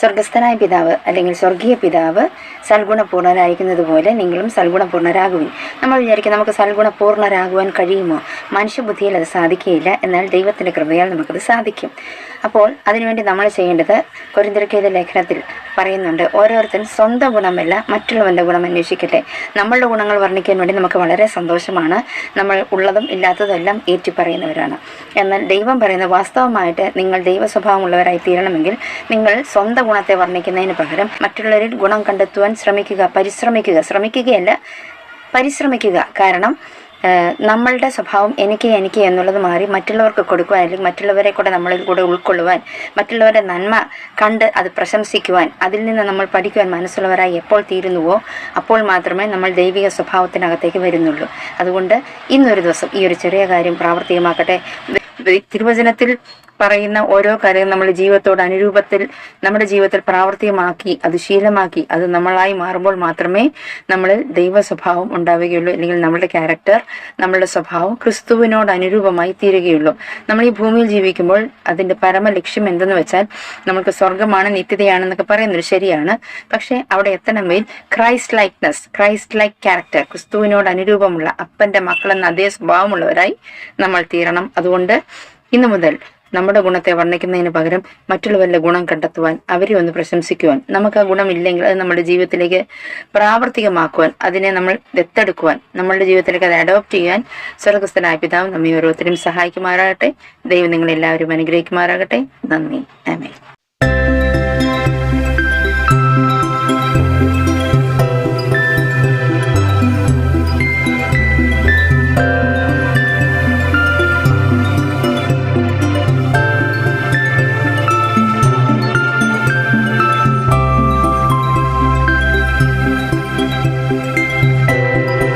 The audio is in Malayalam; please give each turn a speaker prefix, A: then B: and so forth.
A: സ്വർഗസ്ഥനായ പിതാവ് അല്ലെങ്കിൽ സ്വർഗീയ പിതാവ് സൽഗുണപൂർണരായിരിക്കുന്നത് പോലെ നിങ്ങളും സൽഗുണപൂർണരാകുവിൻ നമ്മൾ വിചാരിക്കും നമുക്ക് സൽഗുണപൂർണരാകുവാൻ കഴിയുമോ? മനുഷ്യബുദ്ധിയിൽ അത് സാധിക്കുകയില്ല. എന്നാൽ ദൈവത്തിന്റെ കൃപയാൽ നമുക്കത് സാധിക്കും. അപ്പോൾ അതിനുവേണ്ടി നമ്മൾ ചെയ്യേണ്ടത് കൊരിന്തിരക്കേത ലേഖനത്തിൽ പറയുന്നുണ്ട് ഓരോരുത്തരും സ്വന്തം ഗുണമല്ല മറ്റുള്ളവന്റെ ഗുണം അന്വേഷിക്കട്ടെ. നമ്മളുടെ ഗുണങ്ങൾ വർണിക്കാൻ വേണ്ടി നമുക്ക് വളരെ സന്തോഷമാണ്. നമ്മൾ ഉള്ളതും ഇല്ലാത്തതെല്ലാം ഏറ്റുപറയുന്നവരാണ് എന്നാൽ ദൈവം പറയുന്ന വാസ്തവമായിട്ട് നിങ്ങൾ ദൈവ സ്വഭാവമുള്ളവരായി തീരണമെങ്കിൽ നിങ്ങൾ സ്വന്തം ഗുണത്തെ വർണിക്കുന്നതിന് പകരം മറ്റുള്ളവരിൽ ഗുണം കണ്ടെത്തുവാൻ ശ്രമിക്കുക പരിശ്രമിക്കുക. ശ്രമിക്കുകയല്ല പരിശ്രമിക്കുക. കാരണം നമ്മളുടെ സ്വഭാവം എനിക്ക് എനിക്ക് എന്നുള്ളത് മാറി മറ്റുള്ളവർക്ക് കൊടുക്കുവാൻ അല്ലെങ്കിൽ മറ്റുള്ളവരെ കൂടെ നമ്മളിൽ കൂടെ ഉൾക്കൊള്ളുവാൻ മറ്റുള്ളവരുടെ നന്മ കണ്ട് അത് പ്രശംസിക്കുവാൻ അതിൽ നിന്ന് നമ്മൾ പഠിക്കുവാൻ മനസ്സുള്ളവരായി എപ്പോൾ തീരുന്നുവോ അപ്പോൾ മാത്രമേ നമ്മൾ ദൈവിക സ്വഭാവത്തിനകത്തേക്ക് വരുന്നുള്ളൂ. അതുകൊണ്ട് ഇന്നൊരു ദിവസം ഈ ഒരു ചെറിയ കാര്യം പ്രാവർത്തികമാക്കട്ടെ. തിരുവചനത്തിൽ പറയുന്ന ഓരോ കാര്യവും നമ്മൾ ജീവിതത്തോട് അനുരൂപത്തിൽ നമ്മുടെ ജീവിതത്തിൽ പ്രാവർത്തികമാക്കി അത് ശീലമാക്കി അത് നമ്മളായി മാറുമ്പോൾ മാത്രമേ നമ്മൾ ദൈവ സ്വഭാവം ഉണ്ടാവുകയുള്ളൂ അല്ലെങ്കിൽ നമ്മുടെ ക്യാരക്ടർ നമ്മളുടെ സ്വഭാവം ക്രിസ്തുവിനോട് അനുരൂപമായി തീരുകയുള്ളൂ. നമ്മൾ ഈ ഭൂമിയിൽ ജീവിക്കുമ്പോൾ അതിന്റെ പരമ ലക്ഷ്യം എന്തെന്ന് വെച്ചാൽ നമ്മൾക്ക് സ്വർഗമാണ് നിത്യതയാണെന്നൊക്കെ പറയുന്നത് ശരിയാണ്. പക്ഷേ അവിടെ എത്തണമെങ്കിൽ Christ likeness Christ like character ക്രിസ്തുവിനോട് അനുരൂപമുള്ള അപ്പന്റെ മക്കളെന്ന അതേ സ്വഭാവമുള്ളവരായി നമ്മൾ തീരണം. അതുകൊണ്ട് ഇന്നു മുതൽ നമ്മുടെ ഗുണത്തെ വർണിക്കുന്നതിന് പകരം മറ്റുള്ളവരുടെ ഗുണം കണ്ടെത്തുവാൻ അവരെ ഒന്ന് പ്രശംസിക്കുവാൻ നമുക്ക് ആ ഗുണമില്ലെങ്കിൽ അത് നമ്മുടെ ജീവിതത്തിലേക്ക് പ്രാവർത്തികമാക്കുവാൻ അതിനെ നമ്മൾ ദത്തെടുക്കുവാൻ നമ്മളുടെ ജീവിതത്തിലേക്ക് അത് അഡോപ്റ്റ് ചെയ്യാൻ സ്വർഗസ്ഥനായ പിതാവ് നമ്മെ ഓരോരുത്തരും സഹായിക്കുമാറാകട്ടെ. ദൈവം നിങ്ങളെല്ലാവരും അനുഗ്രഹിക്കുമാറാകട്ടെ. നന്ദി. ആമേൻ.